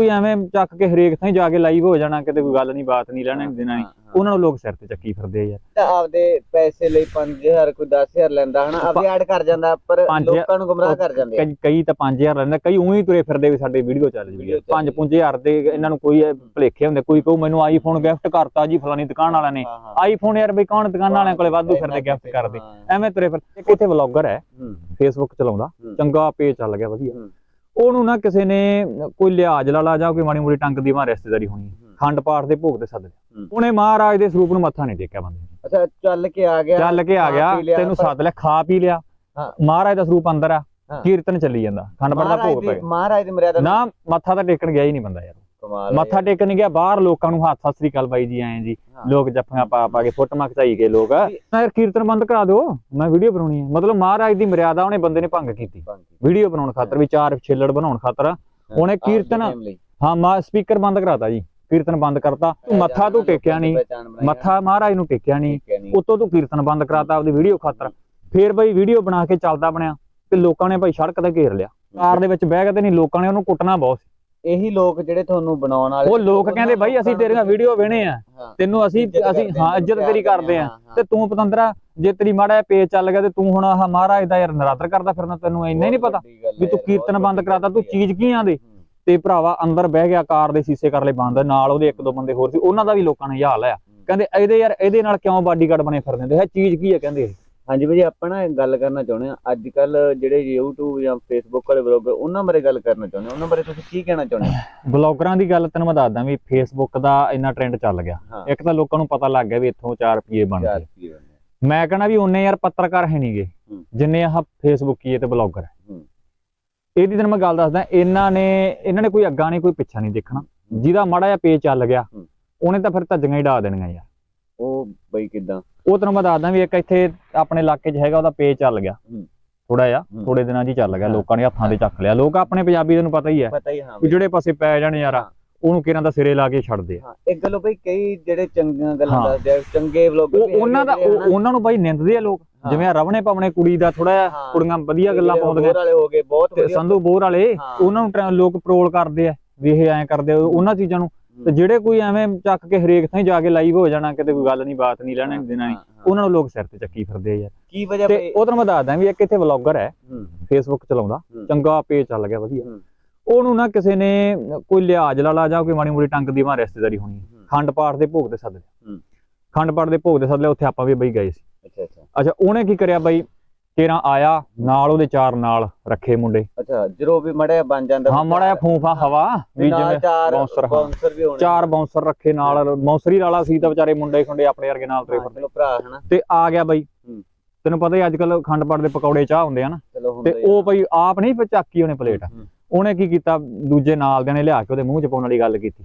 ਕੋਈ ਐਵੇਂ ਚੱਕ ਕੇ ਹਰੇਕ ਥਾਂ ਹੀ ਜਾ ਕੇ ਲਾਈਵ ਹੋ ਜਾਣਾ ਕਿਤੇ ਕੋਈ ਗੱਲ ਨਹੀਂ ਬਾਤ ਨਹੀਂ ਲੈਣਾ ਦੇਣਾ ਨਹੀਂ ਉਹਨਾਂ ਨੂੰ ਲੋਕ ਸਿਰ ਤੇ ਚੱਕੀ ਫਿਰਦੇ ਆ ਯਾਰ। ਤਾਂ ਆਪਦੇ ਪੈਸੇ ਲਈ 5000 ਕੋਈ 10000 ਲੈਂਦਾ ਹਨਾ ਆਪੇ ਐਡ ਕਰ ਜਾਂਦਾ ਪਰ ਪੰਜ ਹਜ਼ਾਰ- ਲੋਕਾਂ ਨੂੰ ਗੁੰਮਰਾਹ ਕਰ ਜਾਂਦੇ ਕਈ ਤਾਂ 5000 ਲੈਂਦੇ ਕਈ ਉਹੀ ਤੁਰੇ ਫਿਰਦੇ ਵੀ ਸਾਡੇ ਵੀਡੀਓ ਚੱਲ ਜੂਗੀ Video ਚੱਲ 5 5000 ਦੇ ਇਹਨਾਂ ਨੂੰ ਕੋਈ ਭਲੇਖੇ ਹੁੰਦੇ ਕੋਈ ਕਹੂ ਮੈਨੂੰ ਆਈਫੋਨ ਗਿਫਟ ਕਰਤਾ ਜੀ ਫਲਾਨੀ ਦੁਕਾਨ ਵਾਲਿਆਂ ਨੇ। ਆਈਫੋਨ ਯਾਰ ਬਈ ਕੌਣ ਦੁਕਾਨ ਵਾਲਿਆਂ ਕੋਲੇ ਵਾਧੂ ਫਿਰਦੇ ਗਿਫਟ ਕਰਦੇ। ਐਵੇਂ ਤੁਰੇ ਫਿਰ ਇੱਕ ਇੱਥੇ ਵਲੌਗਰ ਹੈ ਫੇਸਬੁੱਕ ਚਲਾਉਂਦਾ। ਚੰਗਾ ਪੇਜ ਚੱਲ ਗਿਆ ਵਧੀਆ। ਉਹਨੂੰ ਨਾ ਕਿਸੇ ਨੇ ਕੋਈ ਲਿਹਾਜ਼ ਲਾਲਾ ਜਾਂ ਕੋਈ ਮਾੜੀ ਮੋਟੀ ਟੰਗ ਦੀ ਮਾਂ ਰਿਸ਼ਤੇਦਾਰੀ ਹੋਣੀ। ਖੰਡ ਪਾਠ ਦੇ ਭੋਗ ਤੇ ਸੱਦ ਲਿਆ। ਉਹਨੇ ਮਹਾਰਾਜ ਦੇ ਸਰੂਪ ਨੂੰ ਮੱਥਾ ਨਹੀਂ ਟੇਕਿਆ ਬੰਦੇ ਨੇ ਅੱਛਾ ਚੱਲ ਕੇ ਆ ਗਿਆ ਚੱਲ ਕੇ ਆ ਗਿਆ ਤੈਨੂੰ ਸੱਦ ਲਿਆ ਖਾ ਪੀ ਲਿਆ। ਮਹਾਰਾਜ ਦਾ ਸਰੂਪ ਅੰਦਰ ਆ। ਕੀਰਤਨ ਚੱਲੀ ਜਾਂਦਾ ਖੰਡ ਪਾਠ ਦਾ ਭੋਗ ਦੀ ਪੈ ਮਹਾਰਾਜ ਦੀ ਮਰਿਆਦਾ ਨਾ ਮੱਥਾ ਤਾਂ ਟੇਕਣ ਗਿਆ ਹੀ ਨਹੀਂ ਬੰਦਾ ਯਾਰ ਮੱਥਾ ਟੇਕਣ ਗਿਆ ਬਾਹਰ ਲੋਕਾਂ ਨੂੰ ਹੱਥ ਸਤਿ ਸ੍ਰੀ ਅਕਾਲ ਬਾਈ ਜੀ ਆਏ ਜੀ। ਲੋਕ ਜੱਫੀਆਂ ਪਾ ਪਾ ਕੇ ਫੋਟੋਆਂ ਖਿਚਾਈ ਗਏ ਲੋਕ। ਮੈਂ ਯਾਰ ਕੀਰਤਨ ਬੰਦ ਕਰਾ ਦਿਓ ਮੈਂ ਵੀਡੀਓ ਬਣਾਉਣੀ ਹੈ ਮਤਲਬ ਮਹਾਰਾਜ ਦੀ ਮਰਿਆਦਾ ਉਹਨੇ ਬੰਦੇ ਨੇ ਭੰਗ ਕੀਤੀ। ਵੀਡੀਓ ਬਣਾਉਣ ਖਾਤਰ ਵੀ ਚਾਰ ਛੇਲੜ ਬਣਾਉਣ ਖਾਤਰ। ਉਹਨੇ ਕੀਰਤਨ ਹਾਂ ਮਾ ਸਪੀਕਰ ਬੰਦ ਕਰਾਤਾ ਜੀ। ਕੀਰਤਨ ਬੰਦ ਕਰਤਾ। ਤੂੰ ਮੱਥਾ ਤੂੰ ਟੇਕਿਆ ਨਹੀਂ। ਮੱਥਾ ਮਹਾਰਾਜ ਨੂੰ ਟੇਕਿਆ ਨਹੀਂ। ਉਤੋਂ ਤੂੰ ਕੀਰਤਨ ਬੰਦ ਕਰਾਤਾ ਆਪਦੀ ਵੀਡੀਓ ਖਾਤਰ। ਫੇਰ ਬਈ ਵੀਡੀਓ ਬਣਾ ਕੇ ਚੱਲਦਾ ਬਣਿਆ। ਤੇ ਲੋਕਾਂ ਨੇ ਭਾਈ ਸੜਕ ਤੇ ਘੇਰ ਲਿਆ। ਕਾਰ ਦੇ ਵਿੱਚ ਬਹਿ ਕੇ ਤੇ ਨਹੀਂ ਲੋਕਾਂ ਨੇ ਉਹਨੂੰ ਕੁੱਟਣਾ ਬਹੁਤ ਇਹੀ ਲੋਕ ਜਿਹੜੇ ਤੁਹਾਨੂੰ ਬਣਾਉਣ ਵਾਲੇ ਉਹ ਲੋਕ ਕਹਿੰਦੇ ਬਾਈ ਅਸੀਂ ਤੇਰੀਆਂ ਵੀਡੀਓ ਵੇਣੇ ਆ। ਤੈਨੂੰ ਅਸੀਂ ਅਸੀਂ ਹਾਂ ਇੱਜ਼ਤ ਤੇਰੀ ਕਰਦੇ ਆ। ਤੇ ਤੂੰ ਪਤੰਦਰਾ ਜੇ ਤੇਰੀ ਮਾੜਾ ਪੇਜ ਚੱਲ ਗਿਆ ਤੇ ਤੂੰ ਹੁਣ ਆਹ ਮਹਾਰਾਜ ਦਾ ਯਾਰ ਨਰਾਦਰ ਕਰਦਾ ਫਿਰਨਾ ਤੈਨੂੰ ਇੰਨਾ ਹੀ ਨਹੀਂ ਪਤਾ ਵੀ ਤੂੰ ਕੀਰਤਨ ਬੰਦ ਕਰਾਤਾ ਤੂੰ ਚੀਜ਼ ਕੀ ਆਂਦੇ ਤੇ ਭਰਾਵਾ ਅੰਦਰ ਬਹਿ ਗਿਆ ਕਾਰ ਦੇ ਸ਼ੀਸ਼ੇ ਕਰ ਲਏ ਬੰਦ ਨਾਲ ਉਹਦੇ ਇੱਕ ਦੋ ਬੰਦੇ ਹੋਰ ਸੀ ਉਹਨਾਂ ਦਾ ਵੀ ਲੋਕਾਂ ਨੇ ਹਾਲ ਆ ਕਹਿੰਦੇ ਇਹਦੇ ਯਾਰ ਇਹਦੇ ਨਾਲ ਕਿਉਂ ਬਾਡੀਗਾਰਡ ਬਣੇ ਫਿਰਦੇ ਨੇ? ਇਹ ਚੀਜ਼ ਕੀ ਆ ਕਹਿੰਦੇ। ਹਾਂਜੀ ਭਾਜੀ ਆਪਾਂ ਨਾ ਗੱਲ ਕਰਨਾ ਚਾਹੁੰਦੇ ਆ ਅੱਜ ਕੱਲ ਜਿਹੜੇ YouTube ਜਾਂ Facebook ਵਾਲੇ ਬਲੌਗਰ ਉਹਨਾਂ ਬਾਰੇ ਗੱਲ ਕਰਨਾ ਚਾਹੁੰਦੇ ਆ ਉਹਨਾਂ ਬਾਰੇ ਤੁਸੀਂ ਕੀ ਕਹਿਣਾ ਚਾਹੁੰਦੇ ਆ ਬਲੌਗਰਾਂ ਦੀ ਗੱਲ ਤੈਨੂੰ ਮੈਂ ਦੱਸਦਾ ਵੀ ਫੇਸਬੁੱਕ ਦਾ ਇੰਨਾ ਟ੍ਰੈਂਡ ਚੱਲ ਗਿਆ। ਹਾਂ। ਇੱਕ ਤਾਂ ਲੋਕਾਂ ਨੂੰ ਪਤਾ ਲੱਗ ਗਿਆ ਵੀ ਇੱਥੋਂ 4 ਰੁਪਏ ਬਣਦੇ। ਮੈਂ ਕਹਣਾ ਵੀ ਉਹਨੇ ਯਾਰ ਪੱਤਰਕਾਰ ਹੈ ਨਹੀਂਗੇ ਹੂੰ। ਜਿੰਨੇ ਆਹ ਫੇਸਬੁੱਕੀਏ ਤੇ ਬਲੌਗਰ ਹੈ। ਹੂੰ। ਇਹਦੀ ਤੈਨੂੰ ਮੈਂ ਗੱਲ ਦੱਸਦਾ ਇਹਨਾਂ ਨੇ ਇਹਨਾਂ ਨੇ ਕੋਈ ਅੱਗਾ ਨਹੀਂ ਕੋਈ ਪਿੱਛਾ ਨਹੀਂ ਦੇਖਣਾ। ਜਿਹਦਾ ਮਾੜਾ ਜਿਹਾ ਪੇਜ ਚੱਲ ਗਿਆ ਹੂੰ। ਉਹਨੇ ਤਾਂ ਫਿਰ ਧੱਜੀਆਂ ਹੀ ਡਾ ਦੇਣੀਆਂ ਯਾਰ। ਉਹ ਬਈ ਕਿਦਾਂ ਉਹ ਤੈਨੂੰ ਮੈਂ ਦੱਸਦਾ ਵੀ ਇੱਕ ਇੱਥੇ ਆਪਣੇ ਇਲਾਕੇ 'ਚ ਹੈਗਾ ਉਹਦਾ ਪੇਜ ਚੱਲ ਗਿਆ। ਥੋੜਾ ਜਿਹਾ। ਥੋੜੇ ਦਿਨਾਂ 'ਚ ਹੀ ਚੱਲ ਗਿਆ। ਲੋਕਾਂ ਨੇ ਹੱਥਾਂ ਦੇ ਚੱਕ ਲਿਆ ਲੋਕ ਆਪਣੇ ਪੰਜਾਬੀ ਤੈਨੂੰ ਪਤਾ ਹੀ ਹੈ ਪਤਾ ਹੀ ਹਾਂ ਵੀ ਬਈ। ਜਿਹੜੇ ਪਾਸੇ ਪੈ ਜਾਣ ਯਾਰ। ਉਹਨੂੰ ਕਿਹਨਾਂ ਦਾ ਸਿਰੇ ਲਾ ਕੇ ਛੱਡਦੇ ਆ ਇੱਕ ਗੱਲ ਬਈ ਕਈ ਜਿਹੜੇ ਚੰਗੀਆਂ ਗੱਲਾਂ। ਦੱਸਦੇ ਆ ਚੰਗੇ ਵਲੌਗਰ ਉਹ ਉਹਨਾਂ ਦਾ ਉਹ- ਉਹਨਾਂ ਨੂੰ ਬਾਈ ਨਿੰਦਦੇ ਆ ਲੋਕ। ਜਿਵੇਂ ਆ ਰਵਣੇ ਪਵਣੇ ਕੁੜੀ ਦਾ ਥੋੜਾ ਜਿਹਾ। ਕੁੜੀਆਂ ਵਧੀਆ ਗੱਲਾਂ ਪਾਉਂਦੀਆਂ ਵਾਲੇ ਹੋ ਗਏ ਬਹੁਤ ਸੰਧੂ ਬੋਰ ਵਾਲੇ। ਉਹਨਾਂ ਨੂੰ ਲੋਕ ਪ੍ਰੋਲ ਕਰਦੇ ਆ ਵੀ ਇਹ ਐਂ ਕਰਦੇ ਉਹਨਾਂ ਚੀਜ਼ਾਂ ਨੂੰ ਤੇ ਜਿਹੜੇ ਕੋਈ ਐਵੇਂ ਚੱਕ ਕੇ ਹਰੇਕ ਥਾਂ ਜਾ ਕੇ ਲਾਈਵ ਹੋ ਜਾਣਾ ਕਿਤੇ ਕੋਈ ਗੱਲ ਨਹੀਂ ਬਾਤ ਨਹੀਂ ਲੈਣਾ ਦੇਣਾ ਨਹੀਂ। ਉਹਨਾਂ ਨੂੰ ਲੋਕ ਸਿਰ ਤੇ ਚੱਕੀ ਫਿਰਦੇ ਆ ਯਾਰ ਕੀ ਵਜ੍ਹਾ ਤੇ ਉਹ ਤੁਹਾਨੂੰ ਮੈਂ ਦੱਸਦਾ ਵੀ ਇੱਕ ਇੱਥੇ ਵਲੌਗਰ ਹੈ ਫੇਸਬੁੱਕ ਚਲਾਉਂਦਾ। ਚੰਗਾ ਪੇਜ ਚੱਲ ਗਿਆ ਵਧੀਆ। ਉਹਨੂੰ ਨਾ ਕਿਸੇ ਨੇ ਕੋਈ ਲਿਹਾਜ਼ ਲਾਲਾ ਜਾਂ ਕੋਈ ਮਾੜੀ ਮੋਟੀ ਟੰਗ ਦੀ ਮਾਂ ਰਿਸ਼ਤੇਦਾਰੀ ਹੋਣੀ। ਖੰਡ ਪਾਠ ਦੇ ਭੋਗ ਤੇ ਸੱਦ ਲਿਆ। ਖੰਡ ਪਾਠ ਦੇ ਭੋਗ ਤੇ ਸੱਦ ਲਿਆ ਉੱਥੇ ਆਪਾਂ ਵੀ ਬਈ ਗਏ ਸੀ ਅੱਛਾ ਅੱਛਾ ਅੱਛਾ ਉਹਨੇ ਕੀ ਕਰਿਆ ਬਾਈ ਤੇਰਾ ਆਇਆ ਨਾਲ ਉਹਦੇ ਚਾਰ ਨਾਲ ਰੱਖੇ ਮੁੰਡੇ। ਅੱਛਾ ਜਦੋਂ ਵੀ ਮੜਿਆ ਬਣ ਜਾਂਦਾ ਹਾਂ ਮਾੜਾ ਜਿਹਾ ਫੂਫਾ ਹਵਾ ਵੀ ਜਿਵੇਂ ਚਾਰ ਬਾਉਂਸਰ ਵੀ ਹੋਣੇ। ਚਾਰ ਬਾਉਂਸਰ ਰੱਖੇ ਨਾਲ ਬਾਉਂਸਰੀ ਵਾਲਾ ਸੀ ਤਾਂ ਵਿਚਾਰੇ ਮੁੰਡੇ ਖੁੰਡੇ ਆਪਣੇ ਵਰਗੇ ਨਾਲ ਤੁਰੇ ਫਿਰਦੇ ਚਲੋ ਭਰਾ ਹਨਾ। ਤੇ ਆ ਗਿਆ ਬਾਈ। ਤੈਨੂੰ ਪਤਾ ਹੀ ਅੱਜ ਕੱਲ ਖੰਡ ਪਾਠ ਦੇ ਪਕੌੜੇ ਚਾਹ ਹੁੰਦੇ ਆ ਨਾ। ਤੇ। ਉਹ ਬਈ ਆਪ ਨਹੀਂ ਚੱਕੀ ਉਹਨੇ ਪਲੇਟ। ਉਹਨੇ ਕੀ ਕੀਤਾ? ਦੂਜੇ ਨਾਲ ਦੇ ਨੇ ਲਿਆ ਕੇ ਉਹਦੇ ਮੂੰਹ 'ਚ ਪਾਉਣ ਵਾਲੀ ਗੱਲ ਕੀਤੀ।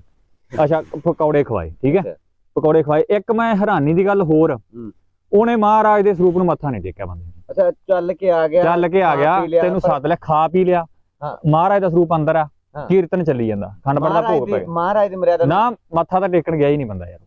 ਅੱਛਾ ਪਕੌੜੇ ਖਵਾਏ ਠੀਕ ਹੈ। ਪਕੌੜੇ ਖਵਾਏ। ਇੱਕ ਮੈਂ ਹੈਰਾਨੀ ਦੀ ਗੱਲ ਹੋਰ। ਉਹਨੇ ਮਹਾਰਾਜ ਦੇ ਸਰੂਪ ਨੂੰ ਮੱਥਾ ਨਹੀਂ ਟੇਕਿਆ ਬੰਦੇ। ਅੱਛਾ ਚੱਲ ਕੇ ਆ ਗਿਆ ਚੱਲ ਕੇ ਆ ਗਿਆ ਤੈਨੂੰ ਸੱਦ ਲਿਆ ਖਾ ਪੀ ਲਿਆ ਹਾਂ। ਮਹਾਰਾਜ ਦਾ ਸਰੂਪ ਅੰਦਰ ਆ। ਕੀਰਤਨ ਚੱਲੀ ਜਾਂਦਾ ਖੰਡ ਪਾਠ ਦਾ ਭੋਗ ਪੈ ਮਹਾਰਾਜ ਦੀ ਮਰਿਆਦਾ ਨਾ ਮੱਥਾ ਤਾਂ ਟੇਕਣ ਗਿਆ ਹੀ ਨਹੀਂ ਬੰਦਾ ਯਾਰ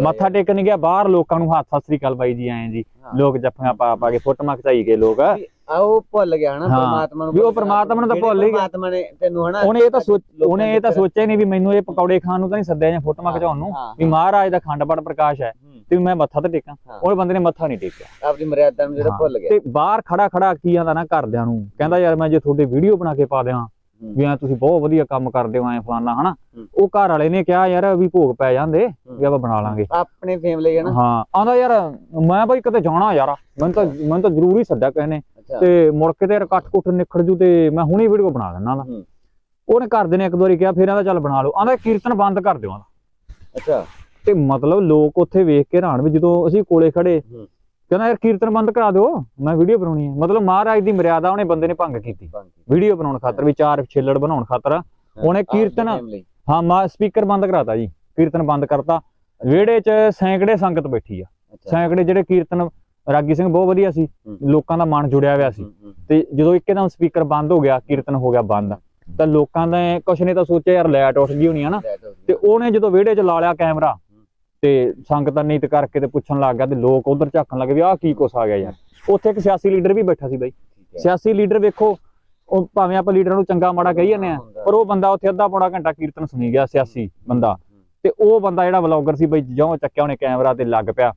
ਮੱਥਾ ਟੇਕਣ ਗਿਆ ਬਾਹਰ ਲੋਕਾਂ ਨੂੰ ਹੱਥ ਸਤਿ ਸ੍ਰੀ ਅਕਾਲ ਬਾਈ ਜੀ ਆਏ ਜੀ। ਲੋਕ ਜੱਫੀਆਂ ਪਾ ਪਾ ਕੇ ਫੋਟੋਆਂ ਖਿਚਾਈ ਗਏ ਲੋਕ ਆ ਉਹ ਭੁੱਲ ਗਿਆ ਹਨਾ। ਪਰਮਾਤਮਾ ਨੂੰ ਵੀ ਉਹ। ਪਰਮਾਤਮਾ ਨੂੰ ਤਾਂ ਭੁੱਲ ਹੀ ਗਿਆ। ਪਰਮਾਤਮਾ ਨੇ ਤੈਨੂੰ ਹਨਾ ਉਹਨੇ ਇਹ ਤਾਂ ਉਹਨੇ ਇਹ ਤਾਂ ਸੋਚਿਆ ਹੀ ਨਹੀਂ ਵੀ ਮੈਨੂੰ ਇਹ ਪਕੌੜੇ ਖਾਣ ਨੂੰ ਤਾਂ ਨਹੀਂ ਸੱਦਿਆ ਜਾਂ ਫੋਟੋਆਂ ਖਿਚਾਉਣ ਨੂੰ ਵੀ ਮਹਾਰਾਜ ਦਾ ਖੰਡ ਪਾਠ ਪ੍ਰਕਾਸ਼ ਹੈ ਤੇ ਮੈਂ ਮੱਥਾ ਤੇ ਟੇਕਾਂ। ਉਹ ਬੰਦੇ ਨੇ ਮੱਥਾ ਨਹੀਂ ਟੇਕਿਆ। ਆਪਦੀ ਮਰਿਆਦਾ ਨੂੰ ਜਿਹੜਾ। ਭੁੱਲ ਗਿਆ। ਤੇ ਬਾਹਰ ਖੜਾ ਖੜਾ ਕੀ ਆਂਦਾ ਨਾ ਘਰਦਿਆਂ ਨੂੰ। ਕਹਿੰਦਾ ਯਾਰ ਮੈਂ ਜੇ ਤੁਹਾਡੇ ਵੀਡੀਓ ਬਣਾ ਕੇ ਪਾ ਦਿਆਂ। ਵੀ ਐ ਤੁਸੀਂ ਬਹੁਤ ਵਧੀਆ ਕੰਮ ਕਰਦੇ ਹੋ ਐ ਫਲਾਨਾ ਹਨਾ। ਉਹ ਘਰ ਵਾਲੇ ਨੇ ਕਿਹਾ ਯਾਰ ਵੀ ਭੋਗ ਪੈ ਜਾਂਦੇ ਵੀ ਆਪਾਂ ਬਣਾ ਲਾਂਗੇ। ਆਪਣੇ ਫੈਮਿਲੀ ਹੈ ਨਾ। ਹਾਂ ਆਂਦਾ ਯਾਰ ਮੈਂ ਬਾਈ ਕਿਤੇ ਜਾਣਾ ਯਾਰ ਮੈਨੂੰ ਤਾਂ ਮੈਨੂੰ ਤਾਂ ਜ਼ਰੂਰੀ ਕਿਸੇ ਨੇ। ਤੇ ਮੁੜ ਕੇ ਤੇ ਇਕੱਠ ਕੁੱਟ ਨਿਖੜ ਜੂ ਤੇ ਮੈਂ ਹੁਣੇ ਵੀਡੀਓ ਬਣਾ ਦਾ ਹੂੰ। ਉਹਨੇ ਘਰਦੇ ਨੇ ਇੱਕ ਦੋ ਵਾਰੀ ਕਿਹਾ ਫਿਰ ਆਂਦਾ ਚੱਲ ਬਣਾ ਲਓ। ਆਂਦਾ ਕੀਰਤਨ ਬੰਦ ਕਰ ਦਿਓ ਆਂਦਾ। ਅੱਛਾ। ਤੇ ਮਤਲਬ ਲੋਕ ਉੱਥੇ ਵੇਖ ਕੇ ਹੈਰਾਨ ਵੀ ਜਦੋਂ ਅਸੀਂ ਕੋਲੇ ਖੜੇ ਹੂੰ। ਕਹਿੰਦਾ ਯਾਰ ਕੀਰਤਨ ਬੰਦ ਕਰਾ ਦਿਓ ਮੈਂ ਵੀਡੀਓ ਬਣਾਉਣੀ ਹੈ। ਮਤਲਬ ਮਹਾਰਾਜ ਦੀ ਮਰਿਆਦਾ ਉਹਨੇ ਬੰਦੇ ਨੇ ਭੰਗ ਕੀਤੀ। ਵੀਡੀਓ ਬਣਾਉਣ ਖਾਤਰ ਵੀ ਚਾਰ ਛੇਲੜ ਬਣਾਉਣ ਖਾਤਰ। ਉਹਨੇ ਕੀਰਤਨ ਹਾਂ ਮਾ ਸਪੀਕਰ ਬੰਦ ਕਰਾਤਾ ਜੀ। ਕੀਰਤਨ ਬੰਦ ਕਰਤਾ। ਵਿਹੜੇ 'ਚ ਸੈਂਕੜੇ ਸੰਗਤ ਬੈਠੀ ਆ। ਸੈਂਕੜੇ ਜਿਹੜੇ ਕੀਰਤਨ ਰਾਗੀ ਸਿੰਘ ਬਹੁਤ ਵਧੀਆ ਸੀ। ਹੂੰ। ਲੋਕਾਂ ਦਾ ਮਨ ਜੁੜਿਆ ਹੋਇਆ ਸੀ। ਤੇ ਜਦੋਂ ਇੱਕਦਮ ਸਪੀਕਰ ਬੰਦ ਹੋ ਗਿਆ ਕੀਰਤਨ ਹੋ ਗਿਆ ਬੰਦ। ਤਾਂ ਲੋਕਾਂ ਦਾ ਕੁਛ ਨੇ ਤਾਂ ਸੋਚਿਆ ਯਾਰ ਲਾਈਟ ਉੱਠ ਗਈ ਹੋਣੀ ਆ ਨਾ। ਤੇ ਉਹਨੇ ਜਦੋਂ ਵਿਹੜੇ 'ਚ ਲਾ ਲਿਆ ਕੈਮਰਾ ਤੇ ਸੰਗਤਾਂ ਨੀਤ ਕਰਕੇ ਤੇ ਪੁੱਛਣ ਲੱਗ ਗਿਆ ਤੇ ਲੋਕ ਉਧਰ ਝਾਕਣ ਲੱਗੇ ਵੀ ਆਹ ਕੀ ਕੁਛ ਆ ਗਿਆ ਯਾਰ। ਉੱਥੇ ਇੱਕ ਸਿਆਸੀ ਲੀਡਰ ਵੀ ਬੈਠਾ ਸੀ ਬਾਈ। ਸਿਆਸੀ ਲੀਡਰ ਵੇਖੋ ਉਹ ਭਾਵੇਂ ਆਪਾਂ ਲੀਡਰਾਂ ਨੂੰ ਚੰਗਾ ਮਾੜਾ ਕਹੀ ਜਾਂਦੇ ਆ ਪਰ ਉਹ ਬੰਦਾ ਉੱਥੇ ਅੱਧਾ ਪੌਣਾ ਘੰਟਾ ਕੀਰਤਨ ਸੁਣੀ ਗਿਆ ਸਿਆਸੀ ਬੰਦਾ। ਤੇ ਉਹ ਬੰਦਾ ਜਿਹੜਾ ਵਲੌਗਰ ਸੀ ਬਈ ਜਿਉਂ ਚੱਕਿਆ ਉਹਨੇ ਕੈਮਰਾ ਤੇ ਲੱਗ ਪਿਆ।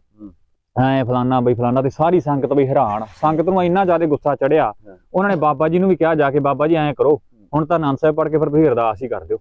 ਐ ਫਲਾਨਾ ਬਈ ਫਲਾਨਾ ਤੇ ਸਾਰੀ ਸੰਗਤ ਬਈ ਹੈਰਾਨ। ਸੰਗਤ ਨੂੰ ਇੰਨਾ ਜ਼ਿਆਦਾ ਗੁੱਸਾ ਚੜਿਆ। ਉਹਨਾਂ ਨੇ ਬਾਬਾ ਜੀ ਨੂੰ ਵੀ ਕਿਹਾ ਜਾ ਕੇ ਬਾਬਾ ਜੀ ਐਂ ਕਰੋ। ਹੁਣ ਤਾਂ ਆਨੰਦ ਸਾਹਿਬ ਪੜ੍ਹ ਕੇ ਫਿਰ ਤੁਸੀਂ ਅਰਦਾਸ ਹੀ ਕਰ ਦਿਓ।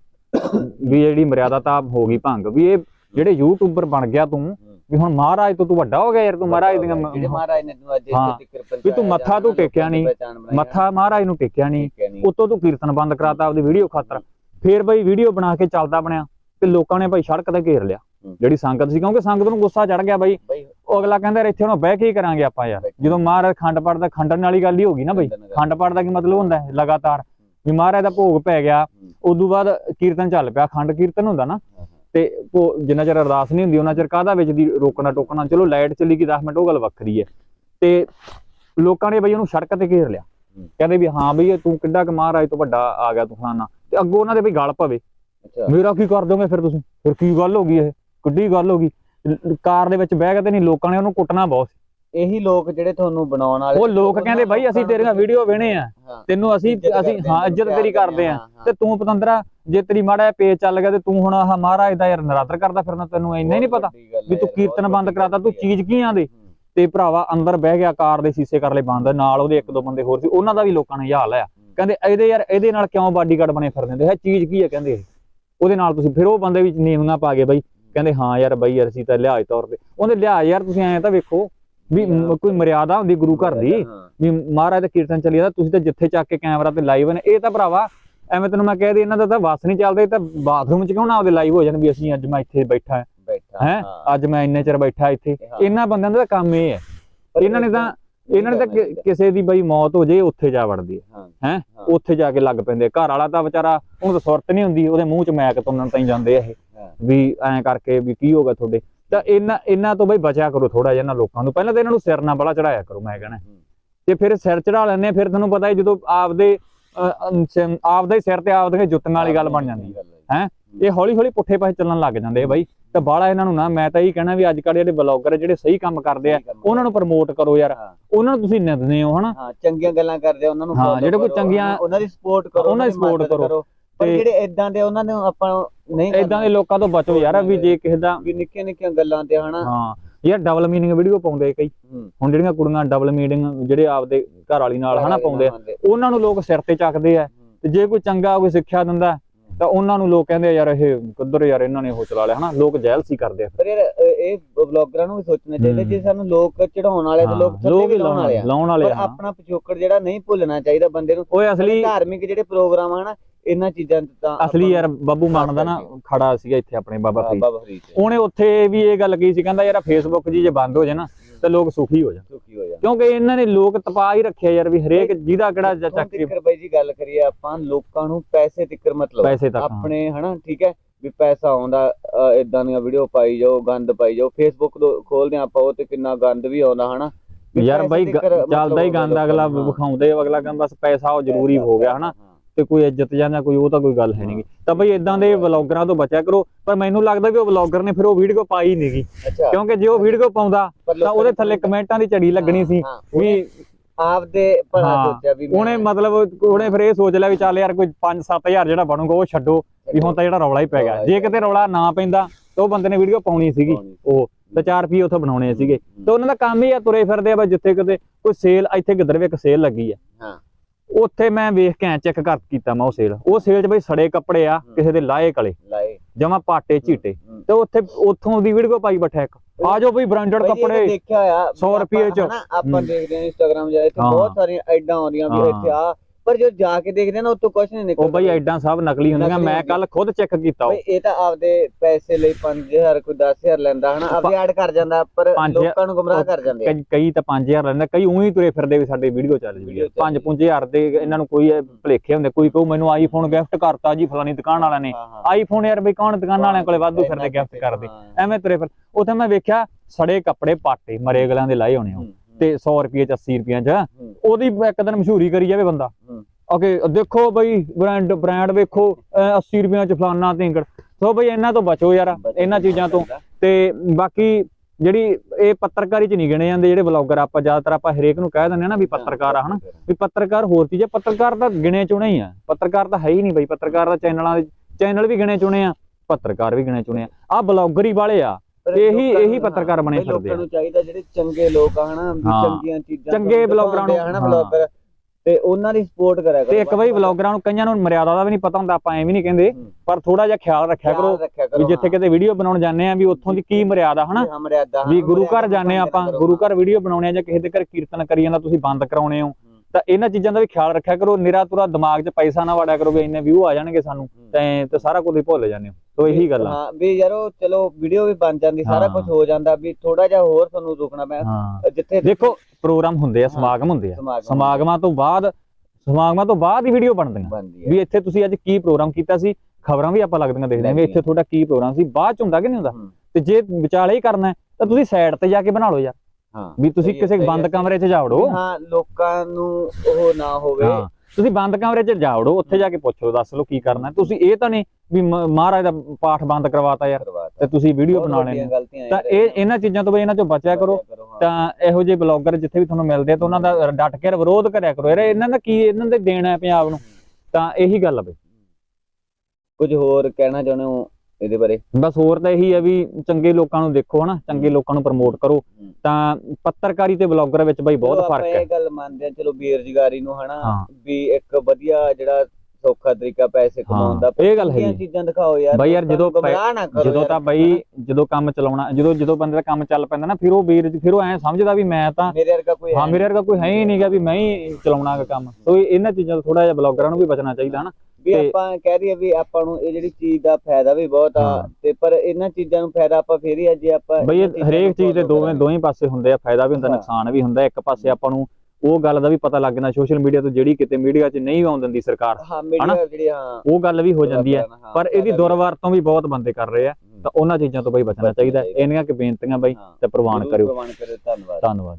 ਵੀ ਜਿਹੜੀ ਮਰਿਆਦਾ ਤਾਂ ਹੋ ਗਈ ਭੰਗ। ਵੀ ਇਹ ਜਿਹੜੇ ਯੂਟਿਊਬਰ ਬਣ ਗਿਆ ਤੂੰ ਵੀ ਹੁਣ ਮਹਾਰਾਜ ਤੋਂ ਤੂੰ ਵੱਡਾ ਹੋ ਗਿਆ ਯਾਰ ਤੂੰ ਮਹਾਰਾਜ ਦੀਆਂ ਜਿਹੜੇ ਮਹਾਰਾਜ ਨੇ ਤੈਨੂੰ ਅੱਜ। ਇੱਥੇ ਵੀ ਤੂੰ ਮੱਥਾ ਤੂੰ ਟੇਕਿਆ ਨਹੀਂ। ਮੱਥਾ ਮਹਾਰਾਜ ਨੂੰ ਟੇਕਿਆ ਨਹੀਂ ਉਤੋਂ ਤੂੰ ਕੀਰਤਨ ਬੰਦ ਕਰਾਤਾ ਆਪਦੀ ਵੀਡੀਓ ਖਾਤਰ। ਫੇਰ ਬਈ ਵੀਡੀਓ ਬਣਾ ਕੇ ਚੱਲਦਾ ਬਣਿਆ ਤੇ ਲੋਕਾਂ ਨੇ ਭਾਈ ਸੜਕ ਤੇ ਘੇਰ ਲਿਆ। ਜਿਹੜੀ ਸੰਗਤ ਸੀ ਕਿਉਂਕਿ ਸੰਗਤ ਨੂੰ ਗੁੱਸਾ ਚੜ ਗਿਆ ਬਾਈ। ਬਈ ਉਹ ਅਗਲਾ ਕਹਿੰਦਾ ਇੱਥੇ ਹੁਣ ਬਹਿ ਕੇ ਕਰਾਂਗੇ ਆਪਾਂ ਯਾਰ। ਜਦੋਂ ਮਹਾਰਾਜ ਖੰਡ ਪੜਦਾ ਖੰਡਨ ਵਾਲੀ ਗੱਲ ਹੀ ਹੋ ਗਈ ਨਾ ਬਈ। ਖੰਡ ਪੜ ਦਾ ਕੀ ਮਤਲਬ ਹੁੰਦਾ ਹੈ ਲਗਾਤਾਰ? ਵੀ ਮਹਾਰਾਜ ਦਾ ਭੋਗ ਪੈ ਗਿਆ। ਉਦੋਂ ਬਾਅਦ ਕੀਰਤਨ ਚੱਲ ਪਿਆ। ਖੰਡ ਕੀਰਤਨ ਹੁੰਦਾ ਨਾ। ਤੇ ਭੋ- ਜਿੰਨਾ ਚਿਰ ਅਰਦਾਸ ਨਹੀਂ ਹੁੰਦੀ ਉਹਨਾਂ ਚਿਰ ਕਾਹਦਾ ਵਿੱਚ ਦੀ ਰੋਕਣਾ ਟੋਕਣਾ? ਚਲੋ ਲਾਈਟ ਚੱਲੀ ਗਈ 10 ਮਿੰਟ ਉਹ ਗੱਲ ਵੱਖਰੀ ਹੈ। ਤੇ ਲੋਕਾਂ ਨੇ ਬਈ ਉਹਨੂੰ ਸੜਕ ਤੇ ਘੇਰ ਲਿਆ। ਕਹਿੰਦੇ ਵੀ ਹਾਂ ਬਈ ਤੂੰ ਕਿੱਡਾ ਕੁ ਮਹਾਰਾਜ ਤੋਂ ਵੱਡਾ ਆ ਗਿਆ ਤੂੰ ਫਲਾਨਾ। ਤੇ ਅੱਗੋਂ ਉਹਨਾਂ ਦੇ ਬਈ ਗਲ ਪਵੇ। ਮੇਰਾ ਕੀ ਕਰ ਦੋਗੇ ਫਿਰ ਤੁਸੀਂ? ਫਿਰ ਕੀ ਗੱਲ ਹੋ ਗਈ ਇਹ? ਕਿੱਡੀ ਗੱਲ ਹੋ ਗਈ? ਕਾਰ ਦੇ ਵਿੱਚ ਬਹਿ ਕੇ ਤੇ ਨਹੀਂ ਲੋਕਾਂ ਨੇ ਉਹਨੂੰ ਕੁੱਟਣਾ ਬਹੁਤ ਸੀ। ਇਹੀ ਲੋਕ ਜਿਹੜੇ ਤੁਹਾਨੂੰ ਬਣਾਉਣ ਵਾਲੇ ਉਹ ਲੋਕ ਕਹਿੰਦੇ ਬਾਈ ਅਸੀਂ ਤੇਰੀਆਂ ਵੀਡੀਓ ਵੇਣੇ ਆ। ਤੈਨੂੰ ਅਸੀਂ ਅਸੀਂ ਹਾਂ ਇੱਜ਼ਤ ਤੇਰੀ ਕਰਦੇ ਆ। ਤੇ ਤੂੰ ਪਤੰਦਰਾ ਜੇ ਤੇਰੀ ਮਾੜਾ ਜਿਹਾ ਪੇਜ ਚੱਲ ਗਿਆ ਤੇ ਤੂੰ ਹੁਣ ਆਹ ਮਹਾਰਾਜ ਦਾ ਯਾਰ ਨਰਾਦਰ ਕਰਦਾ ਫਿਰਨਾ ਤੈਨੂੰ ਇੰਨਾ ਹੀ ਨਹੀਂ ਪਤਾ ਵੀ ਤੂੰ ਕੀਰਤਨ ਬੰਦ ਕਰਾਤਾ ਤੂੰ ਚੀਜ਼ ਕੀ ਆਂਦੇ। ਤੇ ਭਰਾਵਾ ਅੰਦਰ ਬਹਿ ਗਿਆ ਕਾਰ ਦੇ ਸ਼ੀਸ਼ੇ ਕਰ ਲਏ ਬੰਦ ਨਾਲ ਉਹਦੇ ਇੱਕ ਦੋ ਬੰਦੇ ਹੋਰ ਸੀ ਉਹਨਾਂ ਦਾ ਵੀ ਲੋਕਾਂ ਨੇ ਹਾਲ ਆ ਕਹਿੰਦੇ ਇਹਦੇ ਯਾਰ ਇਹਦੇ ਨਾਲ ਕਿਉਂ ਬਾਡੀਗਾਰਡ ਬਣੇ ਫਿਰਦੇ ਨੇ ਇਹ ਚੀਜ਼ ਕੀ ਹੈ ਕਹਿੰਦੇ? ਉਹਦੇ ਨਾਲ ਤੁਸੀਂ ਫਿਰ ਉਹ ਬੰਦੇ ਵਿੱਚ ਨੀਵੀਆਂ ਪਾ ਗਏ ਬਾਈ ਕਹਿੰਦੇ ਹਾਂ ਯਾਰ ਬਾਈ ਯਾਰ ਅਸੀਂ ਤਾਂ ਲਿਹਾਜ਼ ਤੌਰ ਤੇ ਉਹਦੇ ਲਿਹਾਜ਼ ਯਾਰ ਤੁਸੀਂ ਐਂ ਤਾਂ ਵੇਖੋ ਵੀ ਕੋਈ ਮਰਿਆਦਾ ਹੁੰਦੀ ਗੁਰੂ ਘਰ ਦੀ। ਵੀ ਮਹਾਰਾਜ ਦਾ ਕੀਰਤਨ ਚੱਲੀ ਜਾਂਦਾ ਤੁਸੀਂ ਤਾਂ ਜਿੱਥੇ ਚੱਕ ਕੇ ਕੈਮਰਾ ਤੇ ਲਾਈਵ ਨੇ ਇਹ ਤਾਂ ਭਰਾਵਾ ਐਵੇਂ ਤੈਨੂੰ ਮੈਂ ਕਹਿ ਦੀ ਇਹਨਾਂ ਦਾ ਤਾਂ ਵਸ ਨਹੀਂ ਚੱਲਦਾ ਇਹ ਤਾਂ ਬਾਥਰੂਮ 'ਚ ਕਿਉਂ ਨਾ ਆਪਦੇ ਲਾਈਵ ਹੋ ਜਾਣ ਵੀ ਅਸੀਂ ਅੱਜ ਮੈਂ ਇੱਥੇ ਬੈਠਾ ਹਾਂ। ਬੈਠਾ ਹੈਂ? ਅੱਜ ਮੈਂ ਇੰਨੇ ਚਿਰ ਬੈਠਾ ਇੱਥੇ। ਇਹਨਾਂ ਬੰਦਿਆਂ ਦਾ ਕੰਮ ਇਹ ਹੈ। ਇਹਨਾਂ ਨੇ ਤਾਂ ਇਹਨਾਂ ਨੇ ਤਾਂ ਕਿਸੇ ਦੀ ਬਈ ਮੌਤ ਹੋ ਜੇ ਉੱਥੇ ਜਾ ਵੜਦੀ ਹੈ। ਹਾਂ। ਉੱਥੇ ਜਾ ਕੇ ਲੱਗ ਪੈਂਦੇ ਘਰ ਵਾਲਾ ਤਾਂ ਵਿਚਾਰਾ ਉਹਨੂੰ ਤਾਂ ਸੁਰਤ ਨਹੀਂ ਹੁੰਦੀ ਉਹਦੇ ਮੂੰਹ 'ਚ ਮੈਕ ਤੁੰਨਣ ਤਾਈਂ ਜਾਂਦੇ ਆ ਇਹ। ਵੀ ਐਂ ਕਰਕੇ ਵੀ ਕੀ ਹੋਗਾ ਤੁਹਾਡੇ? ਤਾਂ ਇਹਨਾਂ ਇਹਨਾਂ ਤੋਂ ਬਈ ਬਚਿਆ ਕਰੋ ਥੋੜਾ ਜਿਹਾ ਇਹਨਾਂ ਲੋਕਾਂ ਨੂੰ। ਪਹਿਲਾਂ ਤਾਂ ਇਹਨਾਂ ਨੂੰ ਸਿਰ ਨਾ ਬੜਾ ਚੜਾਇਆ ਕਰੋ ਮੈਂ ਕਹਿਣਾ। ਤੇ ਫਿਰ ਸਿਰ ਚੜਾ ਆ, ਫਿਰ ਤੁਹਾਨੂੰ ਪਤਾ ਹੈ ਜਦੋਂ ਆਪਦੇ ਆਪਦਾ ਹੀ ਸਿਰ ਤੇ ਆਪਦੀਆਂ ਜੁੱਤੀਆਂ ਵਾਲੀ ਗੱਲ ਬਣ ਜਾਂਦੀ। ਹੈ ਹੈਂ? ਇਹ ਹੌਲੀ ਹੌਲੀ ਪੁੱਠੇ ਪਾਸੇ ਚੱਲਣ ਲੱਗ ਜਾਂਦੇ ਆ ਬਾਈ। ਤੇ ਬਾਹਲਾ ਇਹਨਾਂ ਨੂੰ ਨਾ ਮੈਂ ਤਾਂ ਇਹੀ ਕਹਿਣਾ ਵੀ ਅੱਜ ਕੱਲ੍ਹ ਜਿਹੜੇ ਬਲੌਗਰ ਜਿਹੜੇ ਸਹੀ ਕੰਮ ਕਰਦੇ ਆ ਉਹਨਾਂ ਨੂੰ ਪ੍ਰਮੋਟ ਕਰੋ ਯਾਰ। ਉਹਨਾਂ ਨੂੰ ਤੁਸੀਂ ਨਿੰਦਦੇ ਹੋ ਹਨਾ? ਹਾਂ ਚੰਗੀਆਂ ਗੱਲਾਂ ਕਰਦੇ ਉਹਨਾਂ ਨੂੰ ਹਾਂ, ਜਿਹੜੇ ਕੋਈ ਚੰਗੀਆਂ- ਉਹਨਾਂ ਦੀ ਸਪੋਰਟ ਕਰੋ ਉਹਨਾਂ ਦੀ ਮਦਦ ਕਰੋ। ਪਰ ਤੇ- ਜਿਹੜੇ ਇਦਾਂ ਦੇ ਉਹਨਾਂ ਨੂੰ ਆਪਾਂ ਨਹੀਂ ਇਦਾਂ ਦੇ ਲੋਕਾਂ ਤੋਂ ਬਚੋ ਯਾਰ ਵੀ ਜੇ ਕਿਸੇ ਦਾ ਵੀ ਨਿੱਕੀਆਂ ਨਿੱਕੀਆਂ ਗੱਲਾਂ ਤੇ ਹਨਾ? ਹਾਂ। ਯਾਰ ਡਬਲ ਮੀਨਿੰਗ ਵੀਡੀਓ ਪਾਉਂਦੇ ਕਈ। ਹੁਣ ਜਿਹੜੀਆਂ ਕੁੜੀਆਂ ਡਬਲ ਮੀਨਿੰਗ ਜਿਹੜੇ ਆਪਦੇ ਘਰ ਵਾਲੀ ਨਾਲ ਹਨਾ ਪਾਉਂਦੇ ਆ ਉਹਨਾਂ ਨੂੰ ਲੋਕ ਸਿਰ ਤੇ ਚੱਕਦੇ ਆ। ਤੇ ਜੇ ਕੋਈ ਚੰਗਾ ਕੋਈ ਸਿੱਖਿਆ ਦਿੰਦਾ ਤਾਂ ਉਹਨਾਂ ਨੂੰ ਲੋਕ ਕਹਿੰਦੇ ਯਾਰ ਇਹ ਕਿੱਧਰ ਯਾਰ ਇਹਨਾਂ ਨੇ ਉਹ ਚਲਾ ਲਿਆ? ਹਨਾ ਲੋਕ ਜੈਲਸੀ ਕਰਦੇ ਆ ਪਰ ਯਾਰ ਇਹ ਵਲੌਗਰਾਂ ਨੂੰ ਵੀ ਸੋਚਣਾ ਚਾਹੀਦਾ। ਜੇ ਸਾਨੂੰ ਲੋਕ ਚੜਾਉਣ ਵਾਲੇ ਤੇ ਲੋਕ ਥੱਲੇ ਵੀ ਲਾਉਣ ਵਾਲੇ ਆ। ਪਰ। ਆਪਣਾ ਪਿਛੋਕੜ ਜਿਹੜਾ ਨਹੀਂ ਭੁੱਲਣਾ ਚਾਹੀਦਾ ਬੰਦੇ ਨੂੰ। ਓਏ ਅਸਲੀ ਧਾਰਮਿਕ ਜਿਹੜੇ ਪ੍ਰੋਗਰਾਮ ਆ ਨਾ ਇਹਨਾਂ ਚੀਜ਼ਾਂ ਤੇ ਤਾਂ ਅਸਲੀ ਯਾਰ ਬੱਬੂ ਮਾਨ ਦਾ ਨਾ ਖੜਾ ਸੀਗਾ ਇੱਥੇ ਆਪਣੇ ਬਾਬਾ ਫਰੀਦ। ਉਹਨੇ ਉੱਥੇ ਵੀ ਇਹ ਗੱਲ ਕਹੀ ਸੀ ਕਹਿੰਦਾ ਯਾਰ ਫੇਸਬੁੱਕ ਜੀ ਜੇ ਬੰਦ ਹੋ ਜਾਏ ਨਾ ਤੇ ਲੋਕ ਸੁਖੀ ਹੋ ਜਾਣ। ਸੁਖੀ ਹੋ ਜਾ ਕਿਉਂਕਿ ਇਹਨਾਂ ਨੇ ਲੋਕ ਤਪਾ ਹੀ ਰੱਖਿਆ ਯਾਰ ਵੀ ਹਰੇਕ ਜਿਹਦਾ ਕਿਹੜਾ ਜ- ਚੱਕ ਕੇ ਤਿੱਕਰ ਬਾਈ ਜੀ ਗੱਲ ਕਰੀਏ ਆਪਾਂ ਲੋਕਾਂ ਨੂੰ ਪੈਸੇ ਤਿੱਕਰ ਮਤਲਬ। ਆਪਣੇ ਹਨਾ ਠੀਕ ਹੈ? ਵੀ ਪੈਸਾ ਆਉਂਦਾ ਇਦਾਂ ਦੀਆਂ ਵੀਡੀਓ ਪਾਈ ਜਾਓ ਗੰਦ ਪਾਈ ਜਾਓ ਫੇਸਬੁੱਕ ਖੋਲਦੇ ਆਪਾਂ ਉਹ ਤੇ ਕਿੰਨਾ ਗੰਦ ਵੀ ਆਉਂਦਾ ਹਨਾ? ਯਾਰ ਬਾਈ ਚੱਲਦਾ ਹੀ ਗੰਦ ਅਗਲਾ। ਵਿਖਾਉਂਦੇ ਅਗਲਾ ਕਹਿੰਦਾ ਬਸ ਪੈਸਾ ਉਹ ਜ਼ਰੂਰੀ ਹੋ ਗਿਆ ਹਨਾ। ਤੇ ਕੋਈ ਇੱਜ਼ਤ ਜਾਂ ਕੋਈ ਉਹ ਤਾਂ ਕੋਈ ਗੱਲ ਹੈ ਨਹੀਂਗੀ ਤਾਂ ਬਈ ਇਦਾਂ ਦੇ ਵਲੌਗਰਾਂ ਤੋਂ ਬਚਿਆ ਕਰੋ ਪਰ ਮੈਨੂੰ ਲੱਗਦਾ ਵੀ ਉਹ ਵਲੌਗਰ ਨੇ ਫਿਰ ਉਹ ਵੀਡੀਓ ਪਾਈ ਨਹੀਂਗੀ ਕਿਉਂਕਿ ਜੇ ਉਹ ਵੀਡੀਓ ਪਾਉਂਦਾ ਤਾਂ ਉਹਦੇ ਨੇ ਥੱਲੇ ਕਮੈਂਟਾਂ ਦੀ ਝੜੀ ਲੱਗਣੀ ਸੀ ਵੀ ਆਪਦੇ ਭਲਾ ਸੋਚਿਆ ਵੀ ਉਹਨੇ ਮਤਲਬ ਉਹਨੇ ਫਿਰ ਇਹ ਸੋਚ ਲਿਆ ਵੀ ਚੱਲ ਯਾਰ ਕੋਈ 5-7000 ਜਿਹੜਾ ਬਣੂਗਾ ਉਹ ਛੱਡੋ ਵੀ ਹੁਣ ਤਾਂ ਜਿਹੜਾ ਰੌਲਾ ਹੀ ਪੈ ਗਿਆ। ਜੇ ਕਿਤੇ ਰੌਲਾ ਨਾ ਪੈਂਦਾ ਤਾਂ ਉਹ ਬੰਦੇ ਨੇ ਵੀਡੀਓ ਪਾਉਣੀ ਸੀਗੀ ਉਹ ਤਾਂ 4 ਰੁਪਏ ਉੱਥੇ ਬਣਾਉਣੇ ਸੀਗੇ। ਤੇ ਉਹਨਾਂ ਦਾ ਕੰਮ ਹੀ ਆ ਤੁਰੇ ਫਿਰਦੇ ਆ ਬਸ ਜਿੱਥੇ ਕਿਤੇ ਕੋਈ ਸੇਲ ਇੱਥੇ ਕਿੱਧਰ ਵੀ ਇੱਕ ਸੇਲ ਲੱਗੀ ਆ। ਹਾਂ। ਉੱਥੇ ਮੈਂ ਵੇਖ ਕੇ ਚੈੱਕ ਕਰ ਕੀਤਾ ਮੈਂ ਉਹ ਸੇਲ ਉਹ ਸੇਲ 'ਚ ਬਈ ਸੜੇ ਕੱਪੜੇ ਆ ਕਿਸੇ ਦੇ ਲਾਏ ਕਲੇ ਲਾਏ ਜਮਾ ਪਾਟੇ ਝੀਟੇ। ਤੇ ਉੱਥੇ ਉੱਥੋਂ ਦੀ ਵੀਡੀਓ ਪਾਈ ਬੈਠਾ ਇੱਕ ਆ ਜਾਓ ਬਈ ਬ੍ਰਾਂਡਡ ਕੱਪੜੇ ਦੇਖਿਆ ਆ 100 ਰੁਪਏ ਚ। ਆਪਾਂ। ਦੇਖਦੇ ਹਾਂ ਇੰਸਟਾਗ੍ਰam ਜਾਂ ਇੱਥੇ। ਬਹੁਤ ਸਾਰੀਆਂ ਐਡਾਂ ਆਉਂਦੀਆਂ ਵੀ। ਇੱਥੇ ਆ ਪਰ ਜੋ ਜਾ ਕੇ ਦੇਖਦੇ ਆ ਨਾ ਉੱਥੋਂ ਕੁਝ ਨਹੀਂ ਨਿਕਲਦਾ। ਉਹ ਬਈ ਐਡਾਂ ਸਭ ਨਕਲੀ ਹੁੰਦੀਆਂ ਮੈਂ। ਕੱਲ ਖੁਦ ਚੈੱਕ ਕੀਤਾ ਉਹ। ਬਈ ਇਹ ਤਾਂ ਆਪਦੇ ਪੈਸੇ ਲਈ 5000 ਕੋਈ 10000 ਲੈਂਦਾ ਹਨਾ ਆਪਦੇ ਐਡ ਕਰ ਜਾਂਦਾ ਪਰ ਲੋਕਾਂ ਨੂੰ ਗੁੰਮਰਾਹ ਕਰ ਜਾਂਦੇ ਕਈ ਤਾਂ 5000 ਲੈਂਦੇ ਕਈ ਉਹੀ ਤੁਰੇ ਫਿਰਦੇ ਵੀ ਸਾਡੇ ਵੀਡੀਓ ਚੱਲ ਜੀ Video ਚੱਲ 5-5000 ਦੇ ਇਹਨਾਂ ਨੂੰ ਕੋਈ ਭੁਲੇਖੇ ਹੁੰਦੇ ਕੋਈ ਕਹੂ ਮੈਨੂੰ ਆਈਫੋਨ ਗਿਫਟ ਕਰਤਾ ਜੀ ਫਲਾਨੀ ਦੁਕਾਨ ਵਾਲਿਆਂ ਨੇ। ਆਈਫੋਨ ਯਾਰ ਬਈ ਕੌਣ ਦੁਕਾਨ ਵਾਲਿਆਂ ਕੋਲੇ ਵਾਧੂ ਫਿਰਦੇ ਗਿਫਟ ਕਰਦੇ। ਐਵੇਂ ਤੁਰੇ ਫਿਰ ਉੱਥੇ ਮੈਂ ਵੇਖਿਆ ਸੜੇ ਕੱਪੜੇ ਪਾਟੇ ਮਰੇ ਅਗਲਿਆਂ ਦੇ ਲਾਏ ਹੋਣੇ ਉਹ। ਤੇ 100 ਰੁਪਏ ਚ 80 ਰੁਪਏ ਚ। ਉਹਦੀ ਇੱਕ ਦਿਨ ਮਸ਼ਹੂਰੀ ਕਰੀ ਜਾਵੇ ਬੰਦਾ। ਓਕੇ ਦੇਖੋ ਬਈ ਬ੍ਰਾਂਡ ਬ੍ਰਾਂਡ ਵੇਖੋ ਅਹ 80 ਰੁਪਏ ਚ ਫਲਾਨਾ ਢਿੰਗੜ ਸੋ ਬਈ ਇਹਨਾਂ ਤੋਂ ਬਚੋ ਯਾਰ ਇਹਨਾਂ ਚੀਜ਼ਾਂ ਤੋਂ। ਤੇ ਬਾਕੀ ਜਿਹੜੀ ਇਹ ਪੱਤਰਕਾਰੀ ਚ ਨਹੀਂ ਗਿਣੇ ਜਾਂਦੇ ਜਿਹੜੇ ਬਲੌਗਰ ਆਪਾਂ ਜ਼ਿਆਦਾਤਰ ਆਪਾਂ ਹਰੇਕ ਨੂੰ ਕਹਿ ਦਿੰਦੇ ਆ ਨਾ ਵੀ ਪੱਤਰਕਾਰ ਆ ਹਨਾ? ਵੀ ਪੱਤਰਕਾਰ ਹੋਰ ਚੀਜ਼ ਹੈ ਪੱਤਰਕਾਰ ਤਾਂ ਗਿਣੇ ਚੁਣੇ ਹੀ ਆ। ਪੱਤਰਕਾਰ ਤਾਂ ਹੈ ਹੀ ਨਹੀਂ ਬਈ ਪੱਤਰਕਾਰ ਦਾ ਚੈਨਲਾਂ ਦੇ ਚੈਨਲ ਵੀ ਗਿਣੇ ਚੁਣੇ ਆ ਪੱਤਰਕਾਰ ਵੀ ਗਿਣੇ ਚੁਣੇ ਆ। ਆ ਬਲੌਗਰ ਹੀ ਵਾਲੇ ਆ ਇਹੀ- ਇਹੀ ਪੱਤਰਕਾਰ ਬਣੇ ਫਿਰਦੇ। ਲੋਕਾਂ ਨੂੰ ਚਾਹੀਦਾ ਜਿਹੜੇ ਚੰਗੇ ਲੋਕ ਆ ਹਨਾ। ਚੰਗੀਆਂ ਚੀਜ਼ਾਂ ਚੰਗੇ ਬਲੌਗਰਾਂ ਨੂੰ- ਹਨਾ। ਬਲੌਗਰ ਤੇ ਉਹਨਾਂ ਦੀ ਸਪੋਰਟ ਕਰਿਆ ਕਰੋ ਤੇ ਇੱਕ ਬਈ ਬਲੌਗਰਾਂ ਨੂੰ ਕਈਆਂ ਨੂੰ ਮਰਿਆਦਾ ਦਾ ਵੀ ਨਹੀਂ ਪਤਾ ਹੁੰਦਾ ਆਪਾਂ ਐਵੇਂ ਨਹੀਂ ਕਹਿੰਦੇ। ਪਰ ਥੋੜਾ ਜਿਹਾ ਖਿਆਲ ਰੱਖਿਆ ਕਰੋ ਵੀ ਜਿੱਥੇ ਕਿਤੇ ਵੀਡੀਓ ਬਣਾਉਣ ਜਾਂਦੇ ਆ ਵੀ ਉੱਥੋਂ ਦੀ ਕੀ ਮਰਿਆਦਾ ਹਨਾ ਵੀ ਗੁਰੂ ਘਰ ਜਾਂਦੇ ਆ ਆਪਾਂ ਗੁਰੂ ਘਰ ਵੀਡੀਓ ਬਣਾਉਣੇ ਆ ਜਾਂ ਕਿਸੇ ਦੇ ਘਰ ਕੀਰਤਨ ਕਰੀ ਜਾਂਦਾ ਤੁਸੀਂ ਬੰਦ ਕਰਾਉਣੇ ਹੋ ਤਾਂ ਇਹਨਾਂ ਚੀਜ਼ਾਂ ਦਾ ਵੀ ਖਿਆਲ ਰੱਖਿਆ ਕਰੋ ਨਿਰਾ ਤੁਰਾ ਦਿਮਾਗ 'ਚ ਪੈਸਾ ਨਾ ਵੜਿਆ ਕਰੋ ਵੀ ਇੰਨੇ ਵਿਊ ਆ ਜਾਣਗੇ ਸਾਨੂੰ ਤੇ ਤੇ ਸਾਰਾ ਕੁਝ ਹੀ ਭੁੱਲ ਜਾਂਦੇ ਹੋ। ਸੋ ਇਹੀ ਗੱਲ ਆ। ਹਾਂ ਵੀ ਯਾਰੋ ਚਲੋ ਵੀਡੀਓ ਵੀ ਬਣ ਜਾਂਦੀ ਸਾਰਾ। ਕੁਝ ਹੋ ਜਾਂਦਾ ਵੀ ਥੋੜਾ ਜਿਹਾ ਹੋਰ ਤੁਹਾਨੂੰ ਰੁਕਣਾ ਮੈਂ ਜਿੱਥੇ ਦੇਖੋ ਪ੍ਰੋਗਰਾਮ ਹੁੰਦੇ ਆ ਸਮਾਗਮ ਹੁੰਦੇ ਆ। ਸਮਾਗਮ। ਤੋਂ ਬਾਅਦ ਸਮਾਗਮਾਂ ਤੋਂ ਬਾਅਦ ਹੀ ਵੀਡੀਓ ਬਣਦੀਆਂ। ਵੀ ਇੱਥੇ ਤੁਸੀਂ ਅੱਜ ਕੀ ਪ੍ਰੋਗਰਾਮ ਕੀਤਾ ਸੀ ਖਬਰਾਂ ਵੀ ਆਪਾਂ ਲੱਗਦੀਆਂ ਦੇਖਦੇ ਹਾਂ ਵੀ ਇੱਥੇ ਤੁਹਾਡਾ ਕੀ ਪ੍ਰੋਗਰਾਮ ਸੀ ਬਾਅਦ ਚ ਹੁੰਦਾ ਕਿ ਨਹੀਂ ਹੁੰਦਾ। ਤੇ ਜੇ ਵਿਚਾਲੇ ਹੀ ਕਰਨਾ ਤਾਂ ਤੁਸੀਂ ਸਾਈਡ ਤੇ ਜਾ ਕੇ ਬਣਾ ਲਓ ਯਾਰ। ਹਾਂ। ਵੀ ਤੁਸੀਂ ਕਿਸੇ ਬੰਦ। ਕਮਰੇ 'ਚ ਜਾਵੜੋ ਹਾਂ ਲੋਕਾਂ ਨੂੰ ਉਹ ਨਾ ਹੋਵੇ। ਤੁਸੀਂ ਬੰਦ ਕਮਰੇ 'ਚ ਜਾਵੜੋ ਉੱਥੇ ਜਾ ਕੇ ਪੁੱਛ ਦੱਸ ਲਓ ਕੀ ਕਰਨਾ। ਤੁਸੀਂ ਇਹ ਤਾਂ ਨਹੀਂ ਵੀ ਮਹਾਰਾਜ ਦਾ ਪਾਠ ਬੰਦ ਕਰਵਾਤਾ ਯਾਰ ਤੇ ਤੁਸੀਂ ਵੀਡੀਓ ਬਣਾ ਲੈਣੀ। ਤਾਂ ਇਹ ਇਹਨਾਂ ਚੀਜ਼ਾਂ ਤੋਂ ਬਈ ਇਹਨਾਂ ਚੋਂ ਬਚਿਆ ਕਰੋ। ਤਾਂ ਇਹੋ ਜਿਹੇ ਬਲੌਗਰ ਜਿੱਥੇ ਵੀ ਤੁਹਾਨੂੰ ਮਿਲਦੇ ਆ ਤਾਂ ਉਹਨਾਂ ਦਾ ਡਟ ਕੇ ਵਿਰੋਧ ਕਰਿਆ ਕਰੋ। ਯਾਰ ਇਹਨਾਂ ਦਾ ਕੀ ਇਹਨਾਂ ਦੇ ਦੇਣਾ ਹੈ ਪੰਜਾਬ ਨੂੰ? ਤਾਂ ਇਹੀ ਗੱਲ ਆ ਬਈ। ਕੁਝ ਹੋਰ ਕਹਿਣਾ ਚਾਹੁੰਦੇ ਹੋ? ਇਹਦੇ ਬਾਰੇ ਬਸ ਹੋਰ ਤਾਂ ਇਹੀ ਹੈ ਵੀ ਚੰਗੇ ਲੋਕਾਂ ਨੂੰ ਦੇਖੋ ਹਨਾ ਚੰਗੇ ਲੋਕਾਂ ਨੂੰ ਪ੍ਰਮੋਟ ਕਰੋ ਹੂੰ। ਤਾਂ ਪੱਤਰਕਾਰੀ ਤੇ ਬਲੌਗਰ ਵਿੱਚ ਬਈ ਬਹੁਤ ਫ਼ਰਕ ਹੈ ਇਹ ਗੱਲ ਮੰਨਦੇ ਆ ਚਲੋ ਬੇਰੁਜ਼ਗਾਰੀ ਨੂੰ ਹਨਾ ਹਾਂ। ਵੀ ਇੱਕ ਵਧੀਆ ਜਿਹੜਾ ਸੌਖਾ ਤਰੀਕਾ ਪੈਸੇ ਕਮਾਉਣ ਦਾ ਹਾਂ, ਇਹ ਗੱਲ ਚੰਗੀਆਂ ਹੈਗੀ। ਚੀਜ਼ਾਂ ਦਿਖਾਓ ਯਾਰ ਬਈ ਯਾਰ ਜਦੋਂ ਜਦੋਂ। ਤਾਂ ਬਈ ਜਦੋਂ ਕੰਮ ਚਲਾਉਣਾ ਜਦੋਂ ਜਦੋਂ ਬੰਦੇ ਦਾ ਕੰਮ ਚੱਲ ਪੈਂਦਾ ਨਾ ਫਿਰ ਉਹ ਵੀਰ ਫਿਰ ਉਹ ਐ ਸਮਝਦਾ ਵੀ ਮੈਂ ਤਾਂ ਮੇਰੇ ਵਰਗਾ ਕੋਈ ਹਾਂ ਹੈ ਮੇਰੇ ਵਰਗਾ ਕੋਈ ਹੈ ਹੀ ਨਹੀਂਗਾ ਵੀ ਮੈਂ ਹੀ ਚਲਾਉਣਾ ਗਾ ਕੰਮ ਸੋ ਇਹ- ਇਹਨਾਂ ਚੀਜ਼ਾਂ ਤੋਂ ਥੋੜਾ ਜਿਹਾ ਬਲੌਗਰਾਂ ਨੂੰ ਵੀ ਬਚਣਾ ਚਾਹੀਦਾ ਹਨਾ ਵੀ ਆਪਾਂ ਕਹਿ ਦਈਏ ਵੀ ਆਪਾਂ ਨੂੰ ਇਹ ਜਿਹੜੀ ਚੀਜ਼ ਦਾ ਫਾਇਦਾ ਵੀ ਬਹੁਤ ਆ। ਤੇ ਪਰ ਇਹਨਾਂ ਚੀਜ਼ਾਂ ਨੂੰ ਫਾਇਦਾ ਆਪਾਂ ਫੇਰ ਹੀ ਆ ਜੇ ਆਪਾਂ ਬਈ ਹਰੇਕ ਚੀਜ਼ ਦੇ ਦੋਵੇਂ। ਦੋਵੇਂ ਪਾਸੇ ਹੁੰਦੇ ਆ ਫਾਇਦਾ ਵੀ ਹੁੰਦਾ। ਨੁਕਸਾਨ ਵੀ ਹੁੰਦਾ ਇੱਕ ਪਾਸੇ ਆਪਾਂ ਨੂੰ ਉਹ ਗੱਲ ਦਾ ਵੀ ਪਤਾ ਲੱਗ ਜਾਂਦਾ ਸੋਸ਼ਲ ਮੀਡੀਆ ਤੋਂ ਜਿਹੜੀ ਕਿਤੇ ਮੀਡੀਆ 'ਚ ਨਹੀਂ ਆਉਣ ਦਿੰਦੀ ਸਰਕਾਰ ਹਾਂ ਮੀਡੀਆ ਜਿਹੜੀ ਹਾਂ ਉਹ ਗੱਲ ਵੀ ਹੋ ਜਾਂਦੀ ਹੈ ਪਰ ਇਹਦੀ ਦੁਰਵਰਤੋਂ ਵੀ ਬਹੁਤ ਬੰਦੇ ਕਰ ਰਹੇ ਆ। ਤਾਂ ਉਹਨਾਂ ਚੀਜ਼ਾਂ ਤੋਂ ਬਈ ਬਚਣਾ ਚਾਹੀਦਾ। ਇੰਨੀਆਂ ਕਿ ਬੇਨਤੀਆਂ ਬਈ। ਤੇ ਪ੍ਰਵਾਨ ਕਰਿਓ ਪ੍ਰਵਾਨ ਕਰਿਓ ਧੰਨਵਾਦ ਧੰਨਵਾਦ